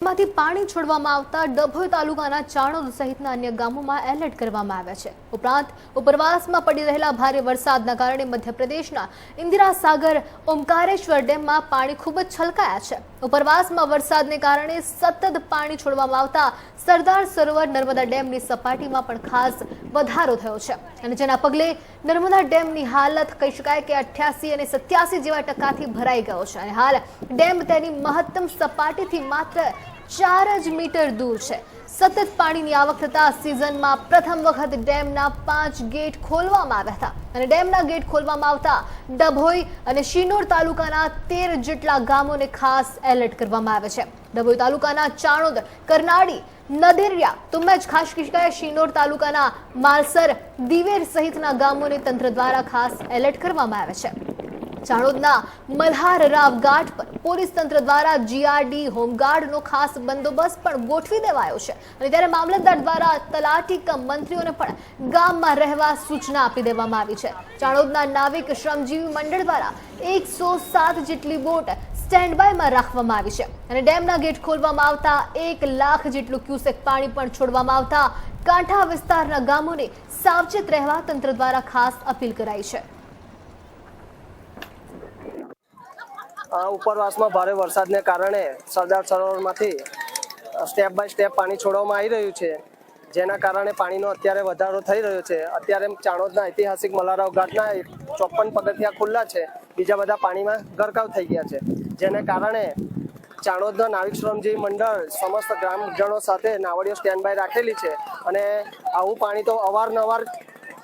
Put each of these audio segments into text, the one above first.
何? માંથી પાણી છોડવામાં આવતા ડભોઈ તાલુકાના ચાણોદ સહિતના અન્ય ગામોમાં એલર્ટ કરવામાં આવ્યા છે. ઉપરાંત, ઉપરવાસમાં પડી રહેલા ભારે વરસાદના કારણે મધ્યપ્રદેશના ઇન્દિરા સાગર, ઓમકારેશ્વર ડેમમાં પાણી ખૂબ જ છલકાયા છે. ઉપરવાસમાં વરસાદને કારણે સતત પાણી છોડવામાં આવતા સરદાર સરોવર નર્મદા ડેમની સપાટીમાં પણ ખાસ વધારો થયો છે. અને જેના પગલે નર્મદા ડેમની હાલત કહી શકાય કે અઠ્યાસી અને સત્યાસી જેવા ટકાથી ભરાઈ ગયો છે. અને હાલ ડેમ તેની મહત્તમ સપાટીથી માત્ર ચાર જ મીટર દૂર છે. સતત પાણીની આવક થતા સિઝનમાં પ્રથમ વખત ડેમના પાંચ ગેટ ખોલવામાં આવ્યા હતા. અને ડેમના ગેટ ખોલવામાં આવતા ડભોઈ અને શિનોર તાલુકાના તેર જેટલા ગામોને ખાસ એલર્ટ કરવામાં આવે છે. ડભોઈ તાલુકાના ચાણોદ, કરનાળી, નદેરિયા, તુમ્મેજ ખાસ કિસ્કાએ શિનોર તાલુકાના માલસર, દિવેર સહિતના ગામોને તંત્ર દ્વારા ખાસ એલર્ટ કરવામાં આવે છે. ચાણોદના મલ્હાર રાવ ઘાટ પર પોલીસ તંત્ર દ્વારા જીઆરડી હોમગાર્ડનો ખાસ બંદોબસ્ત પણ ગોઠવી દેવાયો છે. અને ત્યારે મામલતદાર દ્વારા તલાટી કમ મંત્રીઓને પણ ગામમાં રહેવા સૂચના આપી દેવામાં આવી છે. ચાણોદના નાવિક શ્રમજીવી મંડળ દ્વારા એકસો સાત જેટલી બોટ સ્ટેન્ડ બાયમાં રાખવામાં આવી છે. અને ડેમના ગેટ ખોલવામાં આવતા એક લાખ જેટલું ક્યુસેક પાણી પણ છોડવામાં આવતા કાંઠા વિસ્તારના ગામોને સાવચેત રહેવા તંત્ર દ્વારા ખાસ અપીલ કરાઈ છે. ઉપરવાસમાં ભારે વરસાદને કારણે સરદાર સરોવરમાંથી સ્ટેપ બાય સ્ટેપ પાણી છોડવામાં આવી રહ્યું છે. જેના કારણે પાણીનો અત્યારે વધારો થઈ રહ્યો છે. અત્યારે ચાણોદના ઐતિહાસિક મલારાવ ઘાટના ચોપન પગથિયા ખુલ્લા છે. બીજા બધા પાણીમાં ગરકાવ થઈ ગયા છે. જેને કારણે ચાણોદના નાવિક શ્રમજીવી મંડળ સમસ્ત ગ્રામજનો સાથે નાવડીઓ સ્ટેન્ડ બાય રાખેલી છે અને આવું પાણી તો અવારનવાર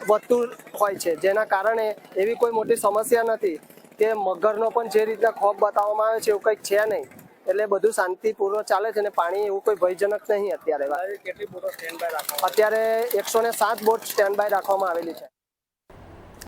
વધતું હોય છે. જેના કારણે એવી કોઈ મોટી સમસ્યા નથી. કે મગરનો પણ જે રીતના ખોફ બતાવવામાં આવે છે એવું કંઈક છે નહીં. એટલે બધું શાંતિપૂર્વક ચાલે છે અને પાણી એવું કોઈ ભયજનક નહીં અત્યારે. કેટલી બોટો સ્ટેન્ડ બાય રાખવામાં અત્યારે એકસો ને સાત બોટ સ્ટેન્ડ બાય રાખવામાં આવેલી છે.